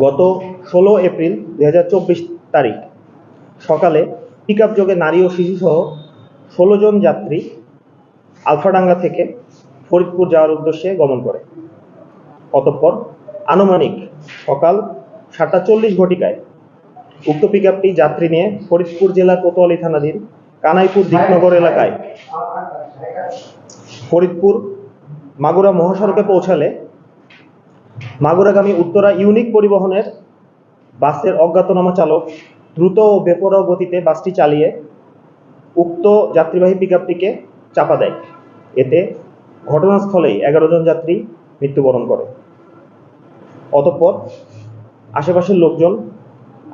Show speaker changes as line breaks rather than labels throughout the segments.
গত ষোলো এপ্রিল দু হাজার চব্বিশ তারিখ সকালে পিক যোগে নারী ও শিশুসহ ষোলো জন যাত্রী আলফাডাঙ্গা থেকে ফরিদপুর যাওয়ার উদ্দেশ্যে গমন করে। অতঃপর আনুমানিক সকাল সাতটা চল্লিশ ঘটিকায় উক্ত পিক যাত্রী নিয়ে ফরিদপুর জেলার কোতোয়ালি থানাধীন কানাইপুর দিকনগর এলাকায় ফরিদপুর মাগুরা মহাসড়কে পৌঁছালে মাগুরাগামী উত্তরা ইউনিক পরিবহনের বাসের অজ্ঞাতনামা চালক দ্রুত ও বেপরোয়া গতিতে বাসটি চালিয়ে উক্ত যাত্রীবাহী পিকআপটিকে চাপা দেয়। এতে ঘটনাস্থলেই এগারো জন যাত্রী মৃত্যুবরণ করে। অতঃপর আশেপাশের লোকজন,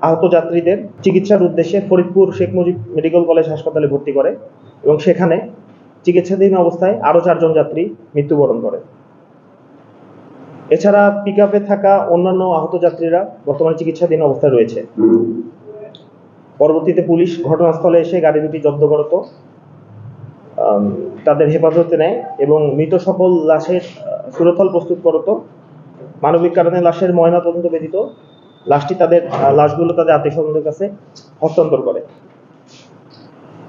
আহত যাত্রীদের চিকিৎসার উদ্দেশ্যে ফরিদপুর শেখ মুজিব মেডিকেল কলেজ হাসপাতালে ভর্তি করে এবং সেখানে চিকিৎসাধীন অবস্থায় আরও চারজন যাত্রী মৃত্যুবরণ করে। এছাড়া পিক থাকা অন্যান্য আহত যাত্রীরা বর্তমানে চিকিৎসাধীন অবস্থায় রয়েছে। পরবর্তীতে পুলিশ ঘটনাস্থলে এসে গাড়ি দুটি জব্দ করত তাদের হেফাজতে নেয় এবং মৃত সকল লাশের আহ, সুরতল প্রস্তুত করত। মানবিক কারণে লাশের ময়না তদন্ত ব্যতীত লাশটি তাদের লাশগুলো তাদের আত্মীয় স্বজনদের কাছে হস্তান্তর করে।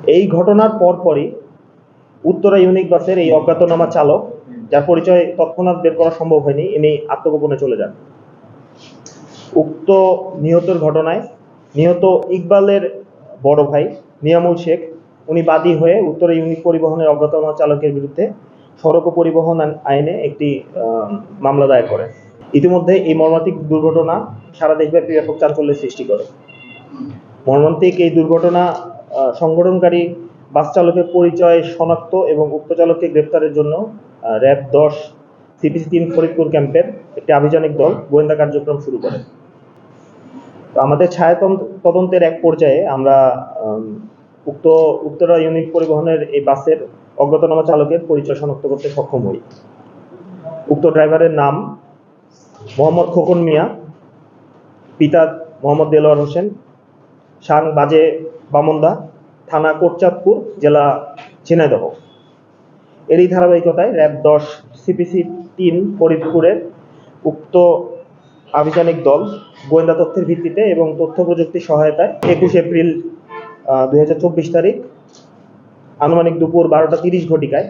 এই ঘটনার পরপরই উত্তরা ইউনিক বাসের এই অজ্ঞাতনামা চালক যার পরিচয় তৎক্ষণাৎ বের করা সম্ভব হয়নি, ইনি আত্মগোপনে চলে যান। উক্ত নিহতের ঘটনায় নিহত ইকবালের বড় ভাই নিয়ামুল শেখ, উনি বাদী হয়ে উত্তরা ইউনিক পরিবহনের অজ্ঞাতনামা চালকের বিরুদ্ধে সড়ক পরিবহন আইনে একটি মামলা দায়ের করে ইতিমধ্যে এই মর্মান্তিক দুর্ঘটনা সারা দেশব্যাপী ব্যাপক চাঞ্চল্যের সৃষ্টি করে। মর্মান্তিক এই দুর্ঘটনা সংগঠনকারী বাস চালকের পরিচয় শনাক্ত এবং উক্ত চালককে গ্রেপ্তারের জন্য র্যাব দশ সিপিসি তিন ফরিদপুর ক্যাম্পের একটি আভিযানিক দল গোয়েন্দা কার্যক্রম শুরু করে। তো আমাদের ছায়া তদন্তের এক পর্যায়ে আমরা উক্ত উত্তরা ইউনিট পরিবহনের এই বাসের অজ্ঞাতনামা চালকের পরিচয় শনাক্ত করতে সক্ষম হই। উক্ত ড্রাইভারের নাম মোহাম্মদ খোকন মিয়া, পিতা মোহাম্মদ দেলোয়ার হোসেন শান বাজে বামন্দা, থানা কোটচাঁদপুর, জেলা ঝিনাইদহ। এরই ধারাবাহিকতায় র্যাব দশ সিপিসি তিন ফরিদপুরের উক্ত আভিযানিক দল গোয়েন্দা তথ্যের ভিত্তিতে এবং তথ্য প্রযুক্তির সহায়তায় একুশ এপ্রিল দুই তারিখ আনুমানিক দুপুর বারোটা তিরিশ ঘটিকায়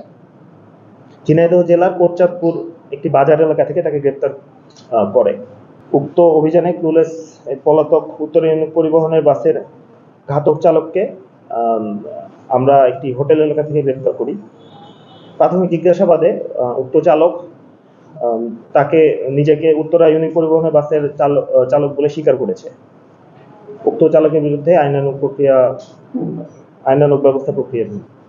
ঝিনাইদহ জেলার কোটচাঁদপুর একটি বাজার এলাকা থেকে তাকে গ্রেপ্তার করে। উক্ত অভিযানে ক্লুলেস পলাতক উত্তর পরিবহনের বাসের ঘাতক চালককে আমরা একটি হোটেল এলাকা থেকে গ্রেপ্তার করি। প্রাথমিক জিজ্ঞাসাবাদে উক্ত চালক তাকে নিজেকে উত্তরা ইউনিক পরিবহনে বাসের চালক বলে স্বীকার করেছে। উক্ত চালকের বিরুদ্ধে আইনানুগ প্রক্রিয়া, আইনানুগ ব্যবস্থা প্রক্রিয়া